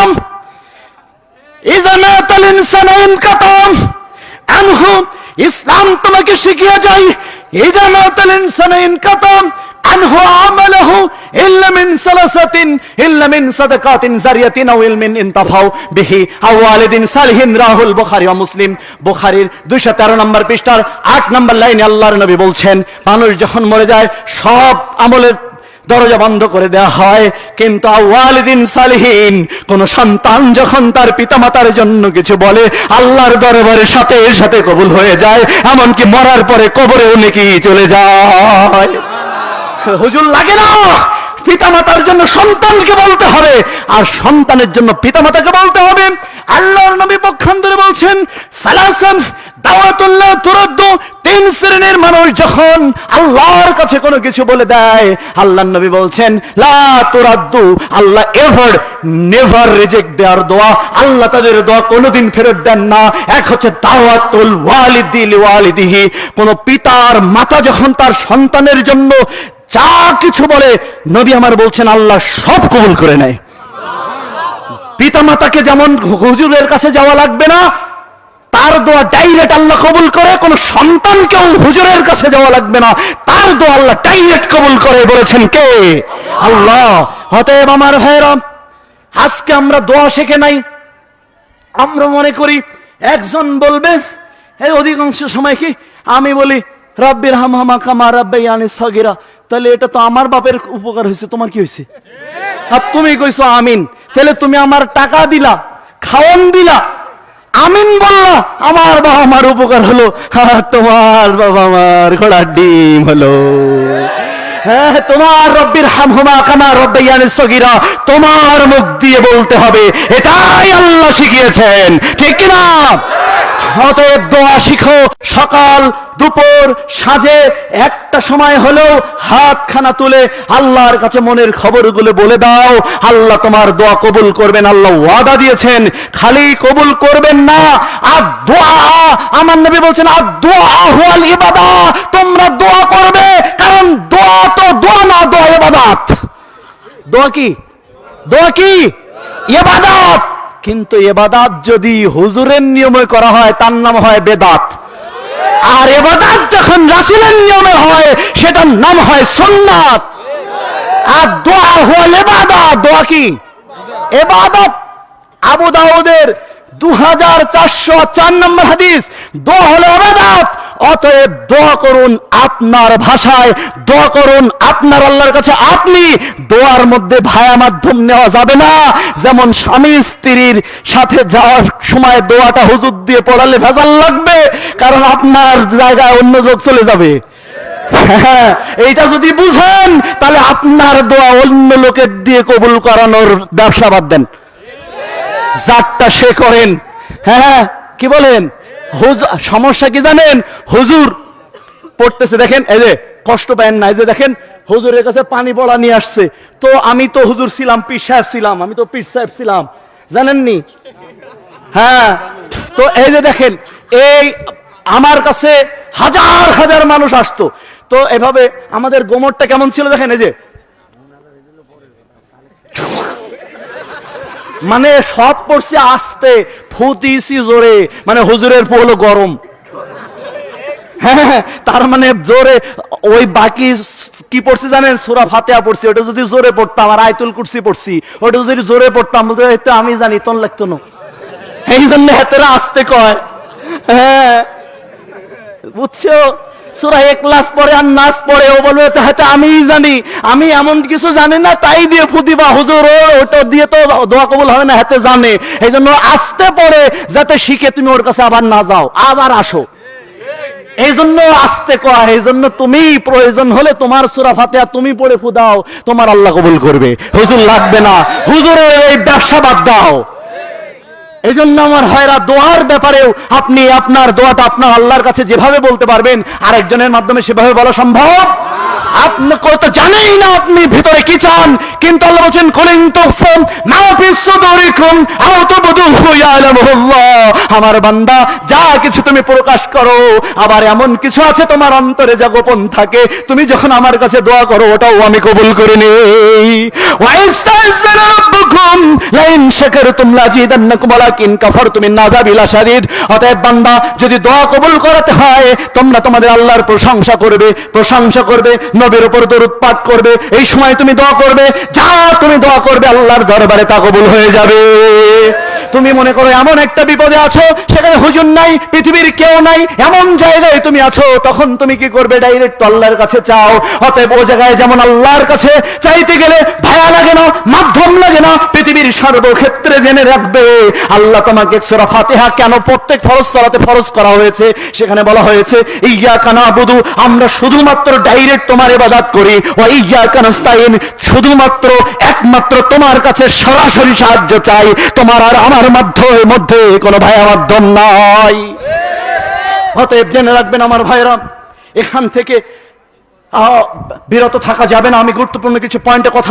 ভাইরাম ইজা মাতাল ইনসানু ইনকাতাম আনহু, ইসলাম তোমাকে শিখিয়ে ইজা মাতাল ইনসানু ইনকাতাম আনহু আমালহু ইল্লা মিন সালাসাতিন, ইল্লা মিন সাদাকাতিন জারিয়াতিন আও ইলমিন ইনতাফাউ বিহি আও ওয়ালিদিন সালিহিন, রাহুল বুখারী ও মুসলিম। বুখারীর 213 নম্বর পৃষ্ঠার 8 নম্বর লাইনে আল্লাহর নবী বলছেন, মানুষ যখন মরে যায়, সব আমলের দরজা বন্ধ করে দেওয়া হয়। কিন্তু আওয়ালিদিন সালিহীন, কোন সন্তান যখন তার পিতামাতার জন্য কিছু বলে, আল্লাহর দরবারের সাথে সাথে কবুল হয়ে যায়, এমনকি মরার পরে কবরেও নাকি চলে যায়। হুজুর, লাগে না! পিতামাতার জন্য সন্তানকে বলতে হবে, আর সন্তানের জন্য পিতামাতাকে বলতে হবে। আল্লাহর নবী পক্ষান্তরে বলছেন সালাসাম তিন শ্রেণির মানুষ যখন আল্লাহর কাছে কোনো কিছু বলে দেয়, আল্লাহর নবী বলছেন, লা তুরাদ্দু, আল্লাহ এভার, নেভার রিজেক্ট দেয়ার দোয়া, আল্লাহ তাদের দোয়া কোনোদিন ফেরত দেন না। এক হচ্ছে দাওয়াতুল ওয়ালিদি লিওয়ালিদিহি। কোন পিতার মাতা যখন তার সন্তানের জন্য যা কিছু বলে, নবী আমার বলছেন, আল্লাহ সব কবুল করে নেয়। পিতা মাতাকে যেমন হুজুরের কাছে যাওয়া লাগবে না দোয়া ডাইরেক্ট আল্লাহ কবুল করে, কোন সন্তানকেও হুজুরের কাছে যাওয়া লাগবে না। তার দোয়া আল্লাহ ডাইরেক্ট কবুল করে বলেছেন কে? আল্লাহ। আমার আজকে আমরা দোয়া শিখে নাই। আমরা মনে করি একজন বলবে এই অধিকাংশ সময় কি আমি বলি, রাব্বির হাম হামা কামা সগিরা। তাহলে এটা তো আমার বাপের উপকার হয়েছে। তোমার কি হয়েছে? আর তুমি কইছো আমিন। তাহলে তুমি আমার টাকা দিলা, খাওয়ান দিলা আমিন বললা, আমার বাবা মার উপকার হলো আর তোমার বাবা মার ঘোড়ার ডিম হলো। হ্যাঁ তোমার রব্বির হামহুমা কামা রব্বে ইয়ানি সগিরা, তোমার মুখ দিয়ে বলতে হবে, এটাই আল্লাহ শিখিয়েছেন। ঠিক কিনা? অতএব দোয়া শিখো। সকাল, দুপুর সাজে একটা সময় হলেও হাতখানা তুলে আল্লাহর কাছে মনের খবরগুলো বলে দাও। আল্লাহ তোমার দোয়া কবুল করবেন, আল্লাহ ওয়াদা দিয়েছেন। খালি কবুল করবেন না। আর দোয়া আমার নবী বলছেন আর দোয়া হুয়াল ইবাদা। তোমরা দোয়া করবে, কারণ দোয়া তো দোয়া না, দোয়া ইবাদাত। দোয়া কি? দোয়া কি? ইবাদত। কিন্তু এবাদাত যদি হুজুরের নিয়মে করা হয়, তার নাম হয় বেদাত। আর এবাদাত যখন রাসুলের নিয়মে হয়, সেটার নাম হয় সুন্নাত। আর দোয়া হল এবাদত দোয়া কি? এবাদত আবু দাউদের দু হাজার চারশো চার নম্বর হাদিস, দোয়া হলো এবাদত অতএব দোয়া করুন আপনার ভাষায় দোয়া করুন আপনার আল্লাহর কাছে। আপনি দোয়ার মধ্যে ভায়া মাধ্যম নেওয়া যাবে না। যেমন স্বামী স্ত্রীর সাথে যাওয়ার সময় দোয়াটা হুজুর দিয়ে পড়ালে ভেজাল লাগবে কারণ আপনার জায়গায় অন্য লোক চলে যাবে। হ্যাঁ, এইটা যদি বুঝেন তাহলে আপনার দোয়া অন্য লোকের দিয়ে কবুল করানোর ব্যবসা বাদ দেন। যারটা সে করেন। হ্যাঁ কি বলেন? সমস্যা কি জানেন? হুজুর পড়তেছে, দেখেন, এই যে কষ্ট পায় না এই যে, দেখেন, হুজুরের কাছে পানি পড়া নিয়ে আসছে। তো আমি তো হুজুর ছিলাম, পীর সাহেব ছিলাম, আমি তো পীর সাহেব ছিলাম। জানেননি? হ্যাঁ। তো এই যে, দেখেন, এই আমার কাছে হাজার হাজার মানুষ আসতো। তো এভাবে আমাদের গোমরটা কেমন ছিল, দেখেন, এই যে মানে সব পড়ছে আসতে ফুতিছি জোরে মানে হুজুরের পোলো গরম। হ্যাঁ তার মানে জোরে, ওই বাকি কি পড়ছি জানেন? সুরা ফাতেহা পড়ছি, ওটা যদি জোরে পড়তাম, আর আয়তুল কুরসি পড়ছি, ওটা যদি জোরে পড়তাম, বলতে আমি জানি, তোর লাগতো না। এই জন্য হাতেরা আসতে কয়। হ্যাঁ। বুঝছ? সুরা এক ক্লাস পরে আর নাচ পরে ও বলবে, তো হয়তো আমিই জানি। আমি এমন কিছু জানি না, তাই দিয়ে ফুদিবা হুজুর ওটা দিয়ে তো দোয়া কবুল হবে না, হাতে জানে। এই জন্য আসতে পরে যাতে শিখে তুমি ওর কাছে আবার না যাও, আবার আসো। এই জন্য আসতে কয় এই জন্য তুমি প্রয়োজন হলে তোমার সুরা ফাতেহা তুমি পড়ে ফুদাও, তোমার আল্লাহ কবুল করবে। হুজুর লাগবে না। হুজুরের এই ব্যবসা বাদ দাও। এই জন্য আমার ভাইরা দোয়ার ব্যাপারেও আপনি আপনার দোয়াটা আপনার আল্লাহর কাছে যেভাবে বলতে পারবেন, আরেকজনের মাধ্যমে সেভাবে বলা সম্ভব? আপনি জানেই না আপনি ভিতরে কি চান। কিন্তু আল্লাহ বলছেন কলিন তুফুম মা ফি সুদুরিকুম, আও তুবদুহু ইয়ালামুল্লাহ আমার বান্দা, যা কিছু তুমি প্রকাশ করো, আবার এমন কিছু আছে তোমার অন্তরে যা গোপন থাকে। তুমি যখন আমার কাছে দোয়া করো, ওটাও আমি কবুল করে নেই। ওয়াইস্তাযনা রাব্বুকুম, লাইন শাকারতুম লাজিদান্নাকুম, ওয়ালাকিন কাফারতুম মিন আযাবি লাশাদীদ। অতএব বান্দা, যদি দোয়া কবুল করাতে হয়, তোমরা তোমাদের আল্লাহর প্রশংসা করবে প্রশংসা করবে, নবীর উপর দরুদ পাঠ করবে, এই সময় তুমি দোয়া করবে, যা তুমি দোয়া করবে, আল্লাহর দরবারে তা কবুল হয়ে যাবে। তুমি মনে করো এমন একটা বিপদে আছো, সেখানে হুজুর নাই, পৃথিবীর কেউ নাই, এমন জায়গায় তুমি আছো, তখন তুমি কি করবে? ডাইরেক্ট আল্লাহর কাছে চাও। অতএব ও জায়গায় যেমন আল্লাহর কাছে চাইতে গেলে ভায়া লাগে না, মাধ্যম লাগে না, পৃথিবীর সর্বক্ষেত্রে জেনে রাখবে, আল্লাহ তোমাকে সূরা ফাতিহা কেন প্রত্যেক ফরজ সালাতে ফরজ করা হয়েছে? সেখানে বলা হয়েছে ইয়া কানা বুধু আমরা শুধুমাত্র ডাইরেক্ট তোমার ইবাদত করি। ও ইয়া কানাস্তাইন শুধুমাত্র একমাত্র তোমার কাছে সরাসরি সাহায্য চাই। তোমার আর আমার মধ্যে মধ্যে কোনো ভাইয়া মাধ্যম নাই। অতএব জেনে রাখবেন আমার ভাইরা, এখান থেকে বিরত থাকা যাবে না। আমি গুরুত্বপূর্ণ কিছু পয়েন্টে কথা